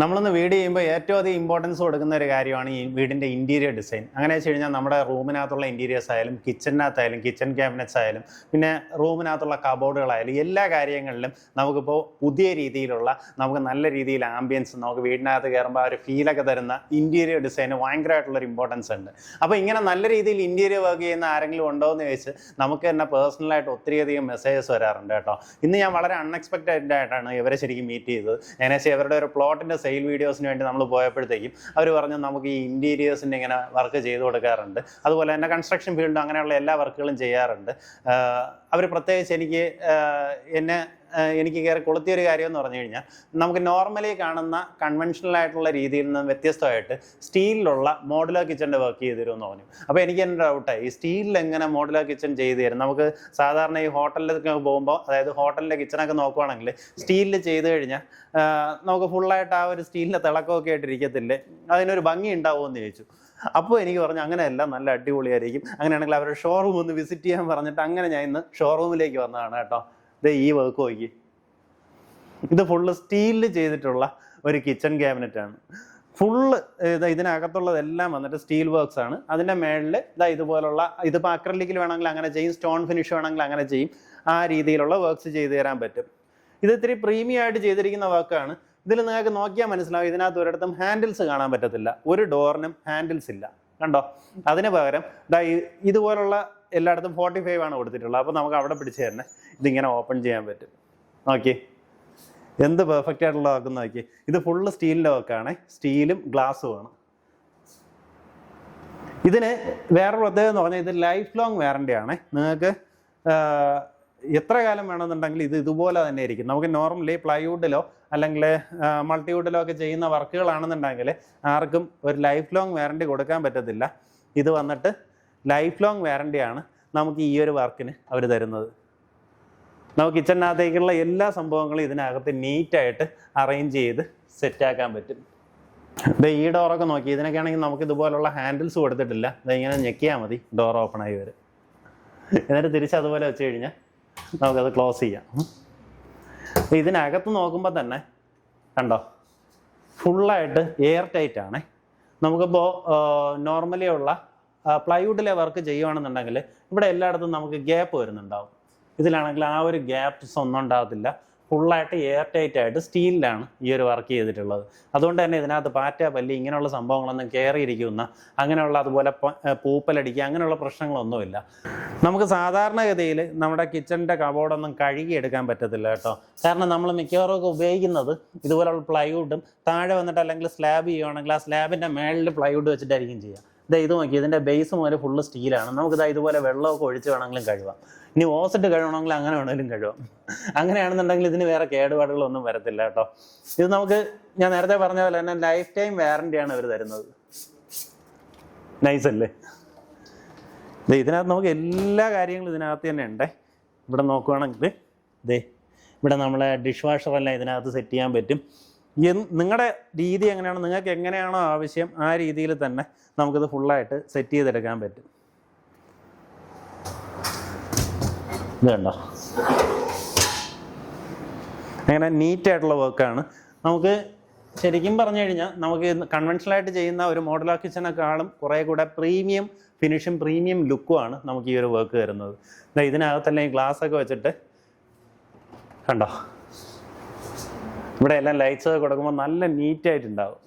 നമ്മളൊന്ന് വീട് ചെയ്യുമ്പോൾ ഏറ്റവും അധികം ഇമ്പോർട്ടൻസ് കൊടുക്കുന്ന ഒരു കാര്യമാണ് ഈ വീടിന്റെ ഇന്റീരിയർ ഡിസൈൻ അങ്ങനെ വെച്ച് കഴിഞ്ഞാൽ നമ്മുടെ റൂമിനകത്തുള്ള ഇന്റീരിയേഴ്സ് ആയാലും കിച്ചണിനകത്തായാലും കിച്ചൺ ക്യാബിനറ്റ്സ് ആയാലും പിന്നെ റൂമിനകത്തുള്ള കബോർഡുകളായാലും എല്ലാ കാര്യങ്ങളിലും നമുക്കിപ്പോൾ പുതിയ രീതിയിലുള്ള നമുക്ക് നല്ല രീതിയിൽ ആംബിയൻസ് നമുക്ക് വീടിനകത്ത് കയറുമ്പോൾ ഒരു ഫീലൊക്കെ തരുന്ന ഇന്റീരിയർ ഡിസൈന് ഭയങ്കരമായിട്ടുള്ളൊരു ഇമ്പോർട്ടൻസ് ഉണ്ട്. അപ്പോൾ ഇങ്ങനെ നല്ല രീതിയിൽ ഇന്റീരിയർ വർക്ക് ചെയ്യുന്ന ആരെങ്കിലും ഉണ്ടോ എന്ന് ചോദിച്ച് നമുക്ക് തന്നെ പേഴ്സണലായിട്ട് ഒത്തിരിയധികം മെസ്സേജസ് വരാറുണ്ട് കേട്ടോ. ഇന്ന് ഞാൻ വളരെ അൺഎക്സ്പെക്റ്റഡ് ആയിട്ടാണ് ഇവരെ ശരിക്കും മീറ്റ് ചെയ്തത്. ഏകദേശം ഇവരുടെ ഒരു പ്ലോട്ടിന്റെ സെയിൽ വീഡിയോസിന് വേണ്ടി നമ്മൾ പോയപ്പോഴത്തേക്കും അവർ പറഞ്ഞു നമുക്ക് ഈ ഇന്റീരിയേഴ്സിന്റെ ഇങ്ങനെ വർക്ക് ചെയ്ത് കൊടുക്കാറുണ്ട്. അതുപോലെ തന്നെ കൺസ്ട്രക്ഷൻ ഫീൽഡ് അങ്ങനെയുള്ള എല്ലാ വർക്കുകളും ചെയ്യാറുണ്ട്. അവർ പ്രത്യേകിച്ച് എനിക്ക് എന്നെ എനിക്ക് കയറി കൊളുത്തിയ ഒരു കാര്യം എന്ന് പറഞ്ഞു കഴിഞ്ഞാൽ നമുക്ക് നോർമലി കാണുന്ന കൺവെൻഷണൽ ആയിട്ടുള്ള രീതിയിൽ നിന്നും വ്യത്യസ്തമായിട്ട് സ്റ്റീലിലുള്ള മോഡുലർ കിച്ചന്റെ വർക്ക് ചെയ്ത് എന്ന് പറഞ്ഞു. അപ്പോൾ എനിക്ക് എന്റെ ഡൗട്ടായി ഈ സ്റ്റീലിൽ എങ്ങനെ മോഡുലർ കിച്ചൺ ചെയ്ത് തരും നമുക്ക് സാധാരണ ഈ ഹോട്ടലിലൊക്കെ പോകുമ്പോൾ അതായത് ഹോട്ടലിന്റെ കിച്ചണൊക്കെ നോക്കുവാണെങ്കിൽ സ്റ്റീലിൽ ചെയ്ത് കഴിഞ്ഞാൽ നമുക്ക് ഫുള്ളായിട്ട് ആ ഒരു സ്റ്റീലിന്റെ തിളക്കമൊക്കെ ആയിട്ട് ഇരിക്കത്തില്ലേ? അതിനൊരു ഭംഗി ഉണ്ടാവുമെന്ന് ചോദിച്ചു. അപ്പോൾ എനിക്ക് പറഞ്ഞു അങ്ങനെയല്ല നല്ല അടിപൊളിയായിരിക്കും. അങ്ങനെയാണെങ്കിൽ അവരുടെ ഷോറൂം ഒന്ന് വിസിറ്റ് ചെയ്യാൻ പറഞ്ഞിട്ട് അങ്ങനെ ഞാൻ ഇന്ന് ഷോറൂമിലേക്ക് വന്നതാണ് കേട്ടോ. ഇത് ഈ വർക്ക് നോക്കി ഇത് ഫുള്ള് സ്റ്റീലിൽ ചെയ്തിട്ടുള്ള ഒരു കിച്ചൺ ക്യാബിനറ്റ് ആണ്. ഫുള്ള് ഇത് ഇതിനകത്തുള്ളതെല്ലാം വന്നിട്ട് സ്റ്റീൽ വർക്ക്സ് ആണ്. അതിന്റെ മേളിൽ ഇതാ ഇതുപോലുള്ള ഇതിപ്പോൾ അക്രലിക്കിൽ വേണമെങ്കിൽ അങ്ങനെ ചെയ്യും സ്റ്റോൺ ഫിനിഷ് വേണമെങ്കിൽ അങ്ങനെ ചെയ്യും. ആ രീതിയിലുള്ള വർക്ക്സ് ചെയ്തു തരാൻ പറ്റും. ഇത് ഇത്തിരി പ്രീമിയം ആയിട്ട് ചെയ്തിരിക്കുന്ന വർക്കാണ് ഇതിൽ നിങ്ങൾക്ക് നോക്കിയാൽ മനസ്സിലാവും ഇതിനകത്ത് ഒരിടത്തും ഹാൻഡിൽസ് കാണാൻ പറ്റത്തില്ല. ഒരു ഡോറിനും ഹാൻഡിൽസ് ഇല്ല. കണ്ടോ? അതിന് പകരം ഇതാ ഇതുപോലുള്ള എല്ലായിടത്തും ഫോർട്ടി ഫൈവ് ആണ് കൊടുത്തിട്ടുള്ളത്. അപ്പോൾ നമുക്ക് അവിടെ പിടിച്ച് തന്നെ ഇതിങ്ങനെ ഓപ്പൺ ചെയ്യാൻ പറ്റും. നോക്കി എന്ത് പെർഫെക്റ്റ് ആയിട്ടുള്ള വർക്കെന്ന് നോക്കി ഇത് ഫുള്ള് സ്റ്റീലിന്റെ വർക്കാണ് സ്റ്റീലും ഗ്ലാസ്സും ആണ്. ഇതിന് വേറെ പ്രത്യേകത എന്ന് പറഞ്ഞാൽ ഇത് ലൈഫ് ലോങ് വാറണ്ടി ആണ്. നിങ്ങൾക്ക് എത്ര കാലം വേണമെന്നുണ്ടെങ്കിൽ ഇത് ഇതുപോലെ തന്നെ ആയിരിക്കും നമുക്ക് നോർമലി പ്ലൈവുഡിലോ അല്ലെങ്കിൽ മൾട്ടിവുഡിലോ ഒക്കെ ചെയ്യുന്ന വർക്കുകളാണെന്നുണ്ടെങ്കിൽ ആർക്കും ഒരു ലൈഫ് ലോങ് വാറണ്ടി കൊടുക്കാൻ പറ്റത്തില്ല. ഇത് വന്നിട്ട് ലൈഫ് ലോങ് വാറണ്ടിയാണ് നമുക്ക് ഈ ഒരു വർക്കിന് അവർ തരുന്നത്. നമുക്ക് കിച്ചണിനകത്തേക്കുള്ള എല്ലാ സംഭവങ്ങളും ഇതിനകത്ത് നീറ്റായിട്ട് അറേഞ്ച് ചെയ്ത് സെറ്റാക്കാൻ പറ്റും. ഇത് ഈ ഡോറൊക്കെ നോക്കി ഇതിനൊക്കെ ആണെങ്കിൽ നമുക്ക് ഇതുപോലുള്ള ഹാൻഡിൽസ് കൊടുത്തിട്ടില്ല. ഇതിങ്ങനെ ഞെക്കിയാൽ മതി ഡോർ ഓപ്പൺ ആയി വരും. എന്നിട്ട് തിരിച്ച് അതുപോലെ വെച്ച് കഴിഞ്ഞാൽ നമുക്കത് ക്ലോസ് ചെയ്യാം. ഇതിനകത്ത് നോക്കുമ്പോൾ തന്നെ കണ്ടോ? ഫുള്ളായിട്ട് എയർ ടൈറ്റ് ആണേ. നമുക്കിപ്പോൾ നോർമലി ഉള്ള പ്ലൈവുഡിലെ വർക്ക് ചെയ്യുകയാണെന്നുണ്ടെങ്കിൽ ഇവിടെ എല്ലായിടത്തും നമുക്ക് ഗ്യാപ്പ് വരുന്നുണ്ടാവും. ഇതിലാണെങ്കിൽ ആ ഒരു ഗ്യാപ്സ് ഒന്നും ഉണ്ടാകത്തില്ല. ഫുള്ളായിട്ട് എയർ ടൈറ്റ് ആയിട്ട് സ്റ്റീലിലാണ് ഈ ഒരു വർക്ക് ചെയ്തിട്ടുള്ളത്. അതുകൊണ്ട് തന്നെ ഇതിനകത്ത് പാറ്റ പല്ലി ഇങ്ങനെയുള്ള സംഭവങ്ങളൊന്നും കയറിയിരിക്കുന്ന അങ്ങനെയുള്ള അതുപോലെ പൂപ്പലടിക്കുക അങ്ങനെയുള്ള പ്രശ്നങ്ങളൊന്നുമില്ല. നമുക്ക് സാധാരണഗതിയിൽ നമ്മുടെ കിച്ചണിന്റെ കബോർഡൊന്നും കഴുകിയെടുക്കാൻ പറ്റത്തില്ല കേട്ടോ. കാരണം നമ്മൾ മിക്കവാറും ഒക്കെ ഉപയോഗിക്കുന്നത് ഇതുപോലെയുള്ള പ്ലൈവുഡും താഴെ വന്നിട്ട് അല്ലെങ്കിൽ സ്ലാബ് ചെയ്യുകയാണെങ്കിൽ ആ സ്ലാബിന്റെ മേളിൽ പ്ലൈവുഡ് വെച്ചിട്ടായിരിക്കും ചെയ്യുക. ഇതാ ഇത് നോക്കി ഇതിന്റെ ബേസ് മുതൽ ഫുള്ള് സ്റ്റീലാണ് നമുക്കിതാ ഇതുപോലെ വെള്ളമൊക്കെ ഒഴിച്ച് വേണമെങ്കിലും കഴുകാം ഇനി ഓസിട്ട് കഴുകണമെങ്കിൽ അങ്ങനെ വേണമെങ്കിലും കഴുകാം അങ്ങനെയാണെന്നുണ്ടെങ്കിൽ ഇതിന് വേറെ കേടുപാടുകളൊന്നും വരത്തില്ല കേട്ടോ. ഇത് നമുക്ക് ഞാൻ നേരത്തെ പറഞ്ഞ പോലെ തന്നെ ലൈഫ് ടൈം വാറണ്ടിയാണ് അവർ തരുന്നത്. നൈസ് അല്ലേ? ദേ ഇതിനകത്ത് നമുക്ക് എല്ലാ കാര്യങ്ങളും ഇതിനകത്ത് തന്നെ ഉണ്ട്. ഇവിടെ നോക്കുവാണെങ്കിൽ ദേ ഇവിടെ നമ്മളെ ഡിഷ് വാഷറെല്ലാം ഇതിനകത്ത് സെറ്റ് ചെയ്യാൻ പറ്റും. നിങ്ങളുടെ രീതി എങ്ങനെയാണ്? നിങ്ങൾക്ക് എങ്ങനെയാണോ ആവശ്യം ആ രീതിയിൽ തന്നെ നമുക്കിത് ഫുള്ളായിട്ട് സെറ്റ് ചെയ്തെടുക്കാൻ പറ്റും. ഇതുണ്ടോ? അങ്ങനെ നീറ്റായിട്ടുള്ള വർക്കാണ് നമുക്ക് ശരിക്കും പറഞ്ഞു കഴിഞ്ഞാൽ നമുക്ക് കൺവെൻഷണൽ ആയിട്ട് ചെയ്യുന്ന ഒരു മോഡുലാർ കിച്ചനെക്കാളും കുറേ കൂടെ പ്രീമിയം ഫിനിഷും പ്രീമിയം ലുക്കുമാണ് നമുക്ക് ഈ ഒരു വർക്ക് വരുന്നത്. ദാ ഇതിനകത്തല്ലേ ഗ്ലാസ് ഒക്കെ വെച്ചിട്ട് കണ്ടോ? ഇവിടെ എല്ലാം ലൈറ്റ്സ് ഒക്കെ കൊടുക്കുമ്പോൾ നല്ല നീറ്റായിട്ടുണ്ടാവും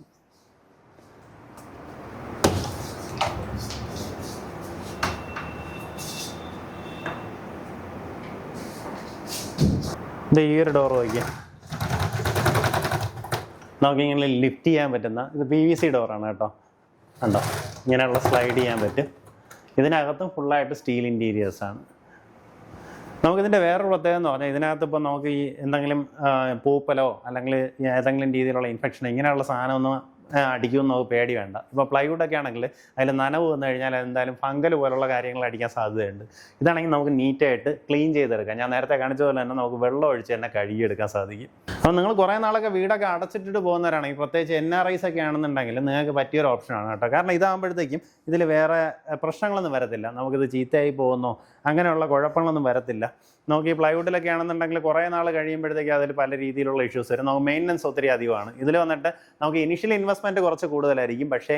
ഇത് ഈ ഒരു ഡോർ നോക്കിയാൽ നമുക്കിങ്ങനെ ലിഫ്റ്റ് ചെയ്യാൻ പറ്റുന്ന ഇത് പി വി സി ഡോറാണ് കേട്ടോ. കണ്ടോ? ഇങ്ങനെയുള്ള സ്ലൈഡ് ചെയ്യാൻ പറ്റും. ഇതിനകത്തും ഫുള്ളായിട്ട് സ്റ്റീൽ ഇന്റീരിയേഴ്സാണ് നമുക്കിതിന്റെ വേറൊരു പ്രത്യേകത എന്ന് പറഞ്ഞാൽ ഇതിനകത്ത് ഇപ്പോൾ നമുക്ക് ഈ എന്തെങ്കിലും പൂപ്പലോ അല്ലെങ്കിൽ ഏതെങ്കിലും രീതിയിലുള്ള ഇൻഫെക്ഷൻ ഇങ്ങനെയുള്ള സാധനമൊന്നും അടിക്കുമെന്ന് പേടി വേണ്ട. ഇപ്പോൾ പ്ലൈവുഡ് ഒക്കെ ആണെങ്കിൽ അതിൽ നനവ് വന്നു കഴിഞ്ഞാൽ എന്തായാലും ഫംഗൽ പോലുള്ള കാര്യങ്ങൾ അടിക്കാൻ സാധ്യതയുണ്ട്. ഇതാണെങ്കിൽ നമുക്ക് നീറ്റായിട്ട് ക്ലീൻ ചെയ്തെടുക്കാം. ഞാൻ നേരത്തെ കാണിച്ചതുപോലെ തന്നെ നമുക്ക് വെള്ളം ഒഴിച്ച് തന്നെ കഴുകിയെടുക്കാൻ സാധിക്കും. അപ്പോൾ നിങ്ങൾ കുറേ നാളൊക്കെ വീടൊക്കെ അടച്ചിട്ടിട്ട് പോകുന്നവരാണെങ്കിൽ പ്രത്യേകിച്ച് എൻ ആർ ഐസ് ഒക്കെ ആണെന്നുണ്ടെങ്കിൽ നിങ്ങൾക്ക് പറ്റിയൊരു ഓപ്ഷനാണ് കേട്ടോ. കാരണം ഇതാകുമ്പോഴത്തേക്കും ഇതിൽ വേറെ പ്രശ്നങ്ങളൊന്നും വരത്തില്ല. നമുക്കിത് ചീത്തയായി പോകുന്നോ അങ്ങനെയുള്ള കുഴപ്പങ്ങളൊന്നും വരത്തില്ല. നമുക്ക് ഈ പ്ലൈവുഡിലൊക്കെ ആണെന്നുണ്ടെങ്കിൽ കുറേ നാൾ കഴിയുമ്പോഴത്തേക്ക് അതിൽ പല രീതിയിലുള്ള ഇഷ്യൂസ് വരും. നമുക്ക് മെയിന്റനൻസ് ഒത്തിരി അധികമാണ്. ഇതിൽ വന്നിട്ട് നമുക്ക് ഇനിഷ്യൽ ഇൻവെസ്റ്റ്മെന്റ് കുറച്ച് കൂടുതലായിരിക്കും. പക്ഷേ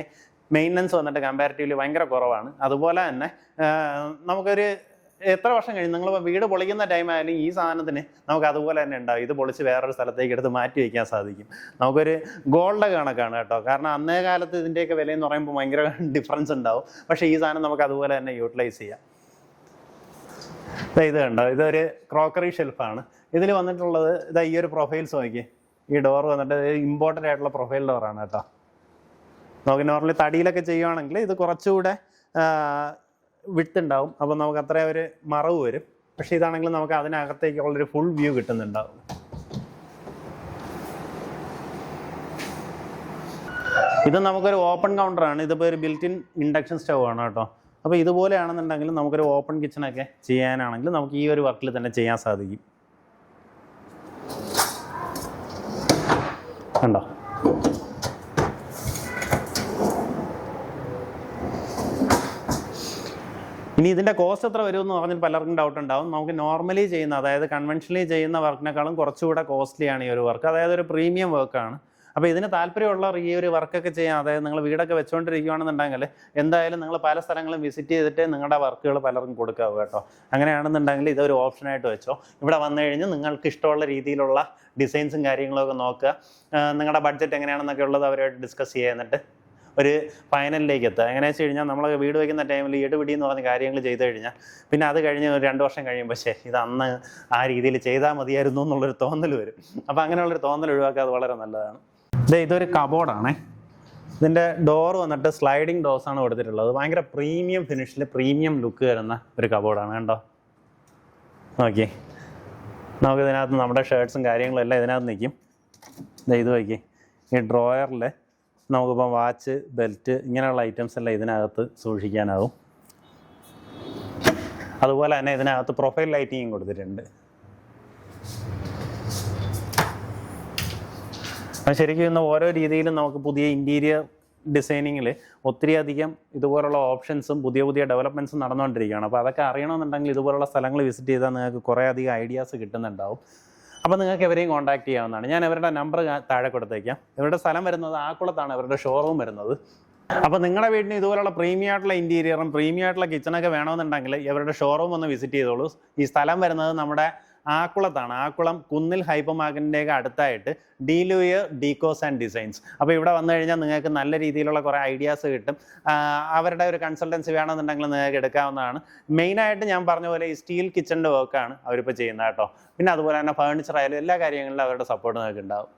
മെയിന്റനൻസ് വന്നിട്ട് കമ്പാരിറ്റീവ്ലി ഭയങ്കര കുറവാണ്. അതുപോലെ തന്നെ നമുക്കൊരു എത്ര വർഷം കഴിഞ്ഞ് നിങ്ങൾ വീട് പൊളിക്കുന്ന ടൈം ആയാലും ഈ സാധനത്തിന് നമുക്ക് അതുപോലെ തന്നെ ഉണ്ടാവും. ഇത് പൊളിച്ച് വേറൊരു സ്ഥലത്തേക്ക് എടുത്ത് മാറ്റി വയ്ക്കാൻ സാധിക്കും. നമുക്കൊരു ഗോൾഡ് കണക്കാണ് കേട്ടോ. കാരണം അന്നേ കാലത്ത് ഇതിന്റെയൊക്കെ വിലയെന്ന് പറയുമ്പോൾ ഭയങ്കര ഡിഫറൻസ് ഉണ്ടാവും. പക്ഷേ ഈ സാധനം നമുക്ക് അതുപോലെ തന്നെ യൂട്ടിലൈസ് ചെയ്യാം. ഇത് കണ്ടോ? ഇതൊരു ക്രോക്കറി ഷെൽഫാണ്. ഇതിൽ വന്നിട്ടുള്ളത് ഇതാ ഈ ഒരു പ്രൊഫൈൽസ് നോക്കി. ഈ ഡോർ വന്നിട്ട് ഇമ്പോർട്ടന്റ് ആയിട്ടുള്ള പ്രൊഫൈൽ ഡോറാണ് കേട്ടോ. നമുക്ക് നോർമലി തടിയിലൊക്കെ ചെയ്യുവാണെങ്കിൽ ഇത് കുറച്ചുകൂടെ വിട്ടുണ്ടാവും അപ്പോൾ നമുക്ക് അത്ര ഒരു മറവ് വരും. പക്ഷെ ഇതാണെങ്കിൽ നമുക്ക് അതിനകത്തേക്കുള്ളൊരു ഫുൾ വ്യൂ കിട്ടുന്നുണ്ടാവും. ഇത് നമുക്കൊരു ഓപ്പൺ കൗണ്ടറാണ് ഇതിപ്പോൾ ഒരു ബിൽറ്റ് ഇൻ ഇൻഡക്ഷൻ സ്റ്റവ് ആണ് കേട്ടോ. അപ്പോൾ ഇതുപോലെയാണെന്നുണ്ടെങ്കിൽ നമുക്കൊരു ഓപ്പൺ കിച്ചണൊക്കെ ചെയ്യാനാണെങ്കിൽ നമുക്ക് ഈ ഒരു വർക്കിൽ തന്നെ ചെയ്യാൻ സാധിക്കും. കണ്ടോ? ഇനി ഇതിന്റെ കോസ്റ്റ് എത്ര വരും എന്ന് പറഞ്ഞാൽ പലർക്കും ഡൗട്ട് ഉണ്ടാവും. നമുക്ക് നോർമലി ചെയ്യുന്ന അതായത് കൺവെൻഷനലി ചെയ്യുന്ന വർക്കിനേക്കാളും കുറച്ചുകൂടെ കോസ്റ്റ്ലിയാണ് ഈ ഒരു വർക്ക് അതായത് ഒരു പ്രീമിയം വർക്കാണ് അപ്പോൾ ഇതിന് താല്പര്യമുള്ളവർ ഈ ഒരു വർക്കൊക്കെ ചെയ്യാം. അതായത് നിങ്ങൾ വീടൊക്കെ വെച്ചുകൊണ്ടിരിക്കുകയാണെന്നുണ്ടെങ്കിൽ എന്തായാലും നിങ്ങൾ പല സ്ഥലങ്ങളും വിസിറ്റ് ചെയ്തിട്ട് നിങ്ങളുടെ വർക്കുകൾ പലർക്കും കൊടുക്കാവൂ കേട്ടോ. അങ്ങനെയാണെന്നുണ്ടെങ്കിൽ ഇതൊരു ഓപ്ഷനായിട്ട് വെച്ചോ. ഇവിടെ വന്നു കഴിഞ്ഞ് നിങ്ങൾക്ക് ഇഷ്ടമുള്ള രീതിയിലുള്ള ഡിസൈൻസും കാര്യങ്ങളൊക്കെ നോക്കുക. നിങ്ങളുടെ ബഡ്ജറ്റ് എങ്ങനെയാണെന്നൊക്കെ ഉള്ളത് അവരുമായിട്ട് ഡിസ്കസ് ചെയ്യുന്നിട്ട് ഒരു ഫൈനലിലേക്ക് എത്തുക. എങ്ങനെയാണെന്ന് വെച്ച് കഴിഞ്ഞാൽ നമ്മൾ വീട് വയ്ക്കുന്ന ടൈമിൽ എടുപിടി എന്ന് പറഞ്ഞ കാര്യങ്ങൾ ചെയ്ത് കഴിഞ്ഞാൽ പിന്നെ അത് കഴിഞ്ഞ് ഒരു രണ്ട് വർഷം കഴിയുമ്പോൾ ശേ ഇത് അന്ന് ആ രീതിയിൽ ചെയ്താൽ മതിയായിരുന്നു എന്നുള്ളൊരു തോന്നൽ വരും. അപ്പോൾ അങ്ങനെയുള്ളൊരു തോന്നൽ ഒഴിവാക്കുക അത് വളരെ നല്ലതാണ്. ഇത് ഇതൊരു കബോർഡാണ് ഇതിന്റെ ഡോർ വന്നിട്ട് സ്ലൈഡിങ് ഡോസ് ആണ് കൊടുത്തിട്ടുള്ളത്. ഭയങ്കര പ്രീമിയം ഫിനിഷിൽ പ്രീമിയം ലുക്ക് വരുന്ന ഒരു കബോർഡാണ് കണ്ടോ? ഓക്കെ നമുക്ക് ഇതിനകത്ത് നമ്മുടെ ഷർട്ട്സും കാര്യങ്ങളും എല്ലാം ഇതിനകത്ത് നിൽക്കും ഇത് നോക്കി ഈ ഡ്രോയറിൽ നമുക്കിപ്പം വാച്ച് ബെൽറ്റ് ഇങ്ങനെയുള്ള ഐറ്റംസ് എല്ലാം ഇതിനകത്ത് സൂക്ഷിക്കാനാവും. അതുപോലെ തന്നെ ഇതിനകത്ത് പ്രൊഫൈൽ ലൈറ്റിങ്ങും കൊടുത്തിട്ടുണ്ട്. ശരിക്കും ഇന്ന് ഓരോ രീതിയിലും നമുക്ക് പുതിയ ഇന്റീരിയർ ഡിസൈനിങ്ങിൽ ഒത്തിരി അധികം ഇതുപോലുള്ള ഓപ്ഷൻസും പുതിയ പുതിയ ഡെവലപ്മെന്റ്സും നടന്നുകൊണ്ടിരിക്കുകയാണ്. അപ്പോൾ അതൊക്കെ അറിയണമെന്നുണ്ടെങ്കിൽ ഇതുപോലുള്ള സ്ഥലങ്ങൾ വിസിറ്റ് ചെയ്താൽ നിങ്ങൾക്ക് കുറേ അധികം ഐഡിയാസ് കിട്ടുന്നുണ്ടാവും. അപ്പോൾ നിങ്ങൾക്ക് എവരെയും കോൺടാക്ട് ചെയ്യാവുന്നതാണ്. ഞാൻ അവരുടെ നമ്പർ താഴെ കൊടുത്തേക്കാം. ഇവരുടെ സ്ഥലം വരുന്നത് ആക്കുളത്താണ് അവരുടെ ഷോറൂം വരുന്നത്. അപ്പോൾ നിങ്ങളുടെ വീടിന് ഇതുപോലുള്ള പ്രീമിയം ആയിട്ടുള്ള ഇന്റീരിയറും പ്രീമിയം ആയിട്ടുള്ള കിച്ചണൊക്കെ വേണമെന്നുണ്ടെങ്കിൽ ഇവരുടെ ഷോറൂം ഒന്ന് വിസിറ്റ് ചെയ്തോളൂ. ഈ സ്ഥലം വരുന്നത് നമ്മുടെ ആക്കുളത്താണ്. ആക്കുളം കുന്നിൽ ഹൈപ്പർ അടുത്തായിട്ട് ഡീലുയർ ഡീകോസ് ആൻഡ് ഡിസൈൻസ്. അപ്പോൾ ഇവിടെ വന്നു കഴിഞ്ഞാൽ നിങ്ങൾക്ക് നല്ല രീതിയിലുള്ള കുറേ ഐഡിയാസ് കിട്ടും. അവരുടെ ഒരു കൺസൾട്ടൻസി വേണമെന്നുണ്ടെങ്കിൽ നിങ്ങൾക്ക് എടുക്കാവുന്നതാണ്. മെയിനായിട്ട് ഞാൻ പറഞ്ഞ പോലെ ഈ സ്റ്റീൽ കിച്ചണിന്റെ വർക്കാണ് അവരിപ്പോൾ ചെയ്യുന്നത് കേട്ടോ. പിന്നെ അതുപോലെ തന്നെ ഫേണിച്ചർ ആയാലും എല്ലാ കാര്യങ്ങളിലും അവരുടെ സപ്പോർട്ട് നിങ്ങൾക്ക് ഉണ്ടാവും.